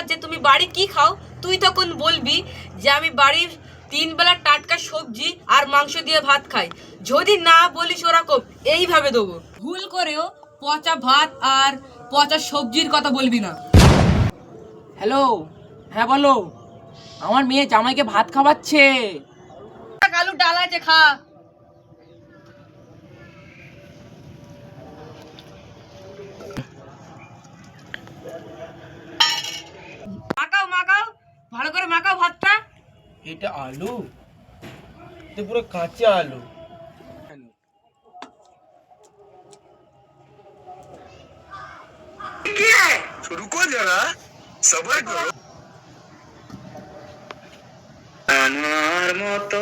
পর যে তুমি বাড়ি কি খাও? তুই তখন বলবি যে আমি বাড়ির তিন বেলা টাটকা সবজি আর মাংস দিয়ে ভাত খাই। যদি না বলিস ওরকম এইভাবে দেবো। ভুল করেও পচা ভাত আর পচা সবজির কথা বলবি না। হ্যালো হ্যাঁ বলো আমার মেয়ে জামাইকে ভাত খাওয়াচ্ছে। আলু ডাল আছে খা। এটা আলু? পুরো কাঁচা আলু। রুকো যারা। করো। আমার মতো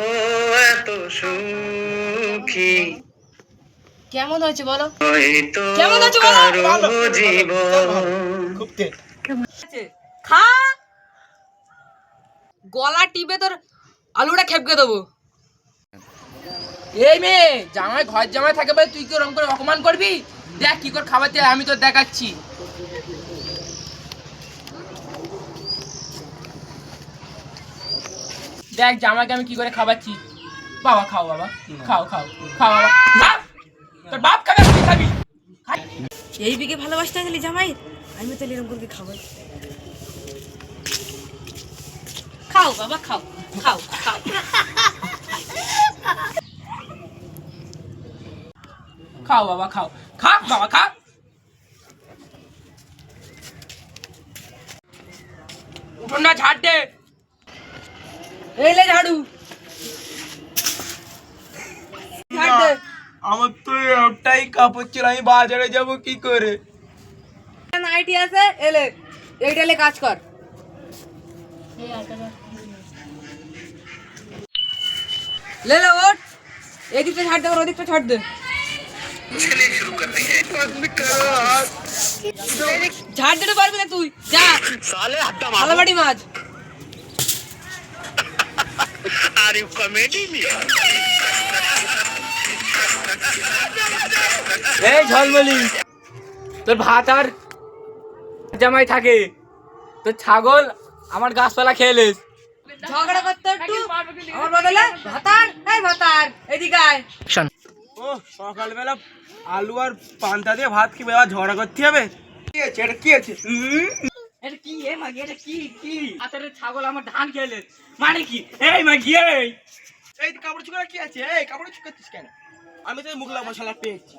এত সুখী। কেমন হয়েছে বলো? কেমন হয়েছে বলো? জীবন। খুব খা! গলা টিপে তোর আলুটা খেপকে দেবো। এই মেয়ে জামাই ঘর জামাই থাকে বলে তুই কি ওরকম করে অপমান করবি? দেখ কি করে খাবার চাই আমি তোর দেখাচ্ছি। দেখ জামাইকে আমি কি করে খাওয়াচ্ছি। বাবা খাও বাবা খাও খাও খাও বাবা। তোর বাপ খাবে তুই খাবি। এই বিকে ভালোবাসতে গেলি জামাই? আমি তো এরকম করে খাব। খাও বাবা খাও খাও খাও খাও বাবা খাও খা বাবা খা উঠোন না ঝাড় দে এই লে ঝাড়ু ঝাড় দে আমার তো ওটাই কাপড় ছিল আমি বাজারে যাব কি করে নাইটি আছে এলে এইটা এলে কাজ কর লে লে ওঠ এদিকটা ছাড় দে ওর ওদিকটা ছাড় দে चलिए शुरू करते हैं बंद करो हाथ ঝাড় দিতে পারবি না তুই যা साले हड्डा ভালো বাড়ি মাছ अरे कॉमेडी में এই ঝলমলি তোর ভাত আর জামাই থাকে তোর ছাগল আমার গাছপালা খেয়েলিস ঝগড়া করতে একটু আমার বদলে ভাতার এই ভাতার এদিকে আয়। ও সকালবেলা আলু আর পান্তা দিয়ে ভাত কি আবার ঝগড়া করতে হবে? কি আছে এটা কি আছে এটা কি এ মাগি? এটা কি কি? হাতের ছাগল আমার ধান খেলে মানে কি? এই মাগি এই। এই কাপড় চুকার কি আছে? এই কাপড় চুকাচ্ছিস কেন? আমি তো মুগলা মশলা পেয়েছি।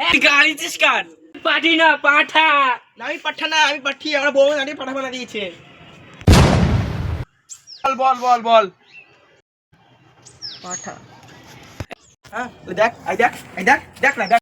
এই গাড়িছিস কার পাটি না পাঠা। না আমি পাঠা না আমি পাঠি। আমার বউ নাকি পাঠা বানা দিয়েছে। বল বল বল বল। পাঠা। হ্যাঁ দেখ এই দেখ এই দেখ দেখ না দেখ।